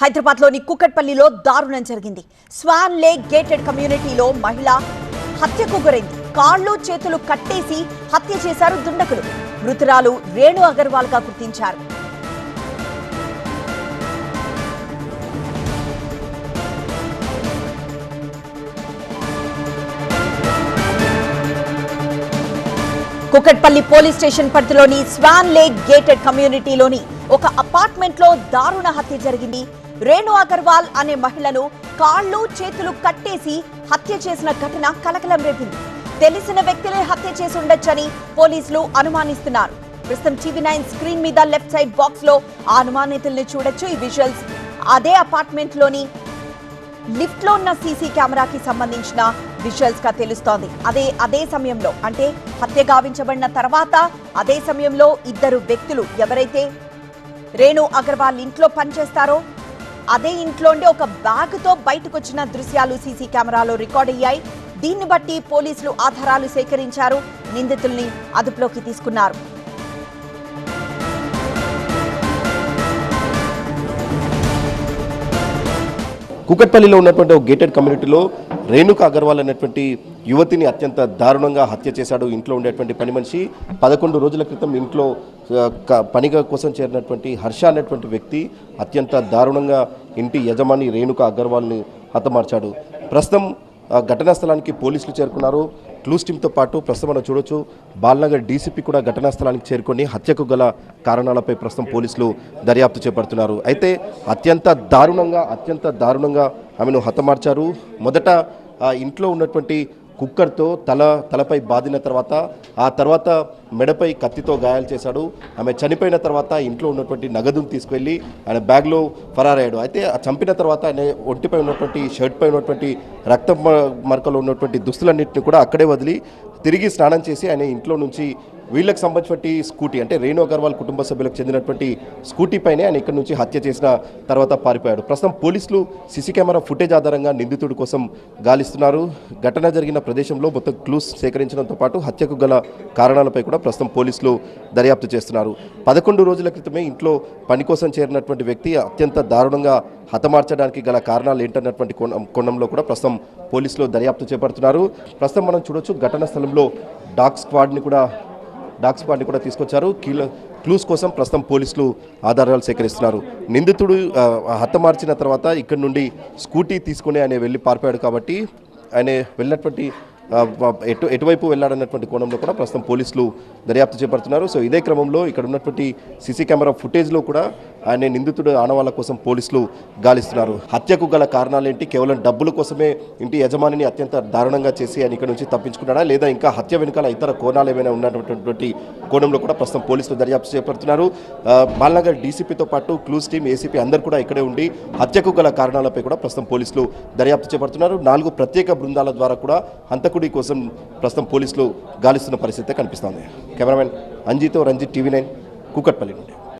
హైదరాబాద్లోని కుక్కట్పల్లిలో దారుణం జరిగింది. స్వాన్ లేక్ గేటెడ్ కమ్యూనిటీలో మహిళ హత్యకు గురైంది. కాళ్ళు చేతులు కట్టేసి హత్య చేశారు దుండకులు. మృతురాలు రేణు అగర్వాల్గా గుర్తించారు. కుకట్పల్లి పోలీస్ స్టేషన్ పరిధిలోని స్వాన్ లేక్ గేటెడ్ కమ్యూనిటీలోని ఒక అపార్ట్మెంట్లో దారుణ హత్య జరిగింది. రేణు అగర్వాల్ అనే మహిళను కాళ్ళు చేతులు కట్టేసి హత్య చేసిన ఘటన కలకలం రేపింది. తెలిసిన వ్యక్తులే హత్య చేసి ఉండొచ్చని పోలీసులు అనుమానిస్తున్నారు. ప్రస్తుతం టీవీ నైన్ స్క్రీన్ మీద లెఫ్ట్ సైడ్ బాక్స్లో ఆ అనుమానితుల్ని చూడొచ్చు. ఈ విజువల్స్ అదే అపార్ట్మెంట్లోని లిఫ్ట్లో ఉన్న సీసీ కెమెరాకి సంబంధించిన విజువల్స్గా తెలుస్తోంది. అదే అదే సమయంలో అంటే హత్య గావించబడిన తర్వాత అదే సమయంలో ఇద్దరు వ్యక్తులు ఎవరైతే రేణు అగర్వాల్ ఇంట్లో పనిచేస్తారో అదే ఇంట్లోండి ఒక బ్యాగ్తో బయటకు వచ్చిన దృశ్యాలు సీసీ కెమెరాలో రికార్డ్ అయ్యాయి. దీన్ని బట్టి పోలీసులు ఆధారాలు సేకరించారు. నిందితుల్ని అదుపులోకి తీసుకున్నారు. కూకట్పల్లిలో ఉన్నటువంటి ఒక గేటెడ్ కమ్యూనిటీలో రేణుక అగర్వాల్ అనేటువంటి యువతిని అత్యంత దారుణంగా హత్య చేశాడు. ఇంట్లో ఉండేటువంటి పని మనిషి పదకొండు రోజుల క్రితం ఇంట్లో పనిగా కోసం చేరినటువంటి హర్ష అనేటువంటి వ్యక్తి అత్యంత దారుణంగా ఇంటి యజమాని రేణుక అగర్వాల్ని హతమార్చాడు. ప్రస్తుతం ఘటనా స్థలానికి పోలీసులు చేరుకున్నారు. క్లూస్ టీమ్తో పాటు ప్రస్తుతం మనం చూడొచ్చు బాల్నగర్ డీసీపీ కూడా ఘటనా స్థలానికి చేరుకొని హత్యకు గల కారణాలపై ప్రస్తుతం పోలీసులు దర్యాప్తు చేపడుతున్నారు. అయితే అత్యంత దారుణంగా అత్యంత దారుణంగా ఆమెను హతమార్చారు. మొదట ఇంట్లో ఉన్నటువంటి కుక్కర్తో తల తలపై బాదిన తర్వాత ఆ తర్వాత మెడపై కత్తితో గాయాలు చేశాడు. ఆమె చనిపోయిన తర్వాత ఇంట్లో ఉన్నటువంటి నగదును తీసుకువెళ్ళి ఆయన బ్యాగ్లో ఫరారయ్యాడు. అయితే ఆ చంపిన తర్వాత ఆయన ఒంటిపై ఉన్నటువంటి షర్ట్పై ఉన్నటువంటి రక్త మరకలు ఉన్నటువంటి దుస్తులన్నింటినీ కూడా అక్కడే వదిలి తిరిగి స్నానం చేసి ఆయన ఇంట్లో నుంచి వీళ్ళకి సంబంధించినటువంటి స్కూటీ అంటే రేణు అగర్వాల్ కుటుంబ సభ్యులకు చెందినటువంటి స్కూటీ పైనే ఆయన ఇక్కడ నుంచి హత్య చేసిన తర్వాత పారిపోయాడు. ప్రస్తుతం పోలీసులు సీసీ కెమెరా ఫుటేజ్ ఆధారంగా నిందితుడి కోసం గాలిస్తున్నారు. ఘటన జరిగిన ప్రదేశంలో మొత్తం క్లూస్ సేకరించడంతో పాటు హత్యకు గల కారణాలపై కూడా ప్రస్తుతం పోలీసులు దర్యాప్తు చేస్తున్నారు. పదకొండు రోజుల క్రితమే ఇంట్లో పని కోసం చేరినటువంటి వ్యక్తి అత్యంత దారుణంగా హతమార్చడానికి గల కారణాలు ఏంటన్నటువంటి కోణం కోణంలో కూడా ప్రస్తుతం పోలీసులు దర్యాప్తు చేపడుతున్నారు. ప్రస్తుతం మనం చూడొచ్చు ఘటన స్థలంలో డాగ్ స్క్వాడ్ని కూడా డాగ్ స్క్వాడ్ని కూడా తీసుకొచ్చారు. కీల క్లూస్ కోసం ప్రస్తుతం పోలీసులు ఆధారాలు సేకరిస్తున్నారు. నిందితుడు హతమార్చిన తర్వాత ఇక్కడ నుండి స్కూటీ తీసుకుని ఆయన వెళ్ళి పారిపోయాడు కాబట్టి ఆయన వెళ్ళినటువంటి ఎటు ఎటువైపు వెళ్ళాడన్నటువంటి కోణంలో కూడా ప్రస్తుతం పోలీసులు దర్యాప్తు చేపడుతున్నారు. సో ఇదే క్రమంలో ఇక్కడ ఉన్నటువంటి సీసీ కెమెరా ఫుటేజ్లో కూడా ఆయన నిందితుడు ఆనవాళ్ళ కోసం పోలీసులు గాలిస్తున్నారు. హత్యకు గల కారణాలేంటి? కేవలం డబ్బుల కోసమే ఇంటి యజమానిని అత్యంత దారుణంగా చేసి ఆయన ఇక్కడ నుంచి తప్పించుకున్నాడా? లేదా ఇంకా హత్య వెనుకాల ఇతర కోణాలు ఏమైనా ఉన్నటువంటి కోణంలో కూడా ప్రస్తుతం పోలీసులు దర్యాప్తు చేపడుతున్నారు. ఆ, బాలనగర్ డీసీపీతో పాటు క్లూస్ టీమ్ ఏసీపీ అందరు కూడా ఇక్కడే ఉండి హత్యకు గల కారణాలపై కూడా ప్రస్తుతం పోలీసులు దర్యాప్తు చేపడుతున్నారు. నాలుగు ప్రత్యేక బృందాల ద్వారా కూడా హంతకుడి కోసం ప్రస్తుతం పోలీసులు గాలిస్తున్న పరిస్థితి కనిపిస్తోంది. కెమెరామెన్ అంజితో రంజిత్ టీవీ నైన్ కూకట్పల్లి నుండి.